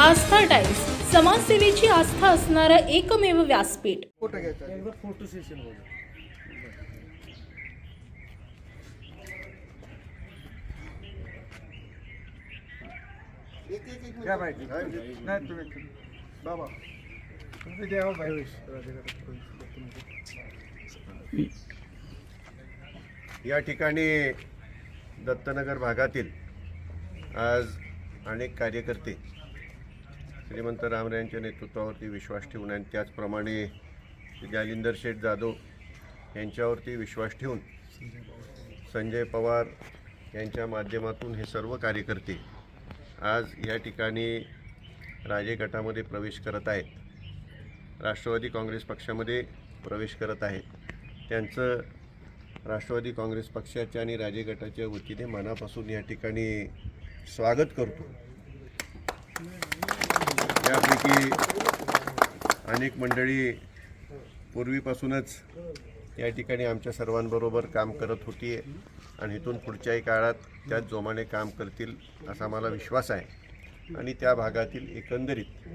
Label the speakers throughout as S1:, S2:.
S1: आस्था times समाजसेवेची आस्था असणारं एकमेव व्यासपीठ.
S2: फोटो घ्यायचा.
S3: एकदा फोटो सेशन होतं
S2: एक एक एक
S3: घ्या
S2: मिनिट.
S3: माहिती नाही तुम्ही
S2: बाबा.
S3: तुम्ही द्या हो
S4: या ठिकाणी दत्तनगर भागातील आज अनेक कार्यकर्ते श्रीमंत रामरायांच्या नेतृत्वावरती विश्वास ठेवून आणि त्याचप्रमाणे जालिंदर शेठ जाधव यांच्यावरती विश्वास ठेवून संजय पवार यांच्या माध्यमातून हे सर्व कार्यकर्ते आज या ठिकाणी राजे गटामध्ये प्रवेश करत आहेत. राष्ट्रवादी काँग्रेस पक्षामध्ये प्रवेश करत आहेत. त्यांचं राष्ट्रवादी काँग्रेस पक्षाच्या आणि राजे गटाच्या वतीने मनापासून या ठिकाणी स्वागत करतो. यापैकी अनेक मंडळी पूर्वीपासूनच या ठिकाणी आमच्या सर्वांबरोबर काम करत होती आणि इथून पुढच्याही काळात त्याच जोमाने काम करतील असा मला विश्वास आहे. आणि त्या भागातील एकंदरीत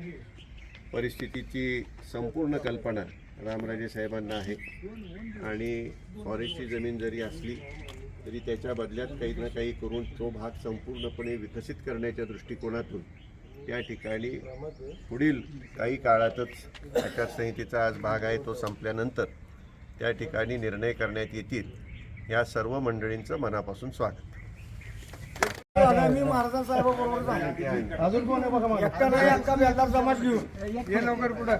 S4: परिस्थितीची संपूर्ण कल्पना रामराजे साहेबांना आहे. आणि फॉरेस्टची जमीन जरी असली तरी त्याच्या बदल्यात काही ना काही करून तो भाग संपूर्णपणे विकसित करण्याच्या दृष्टिकोनातून त्या ठिकाणी पुढील काही काळातच आचारसंहितेचा आज भाग आहे तो संपल्यानंतर त्या ठिकाणी निर्णय करण्यात येतील या सर्व मंडळींचं मनापासून स्वागत.
S3: मी महाराज साहेबाबरोबर आहे. अजून कोण आहे बघा मला एकटा नाही अख्खा बेलदार समाज घेऊन. ये लवकर पुढं.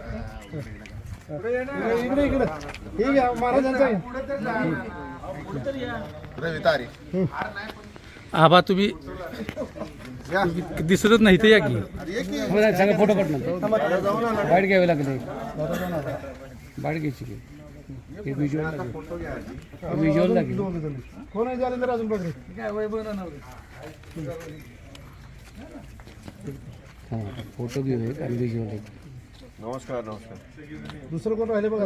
S3: पुढे ये ना. इकडे इकडे. हे घ्या महाराजांचा
S5: आबा तुम्ही दिसतच नाही ते या की. सगळे फ़ोटो काढणार बाईट घ्यावे लागले बाईट घ्यायची की. हे व्हिज्युअल लागेल. व्हिज्युअल लागेल.
S3: कोण आहे जालिंदर अजून बघ रे.
S5: हाँ फ़ोटो घेऊ एक आणि व्हिज्युअल एक.
S4: नमस्कार नमस्कार.
S3: दुसरं कोण राहिले बघा.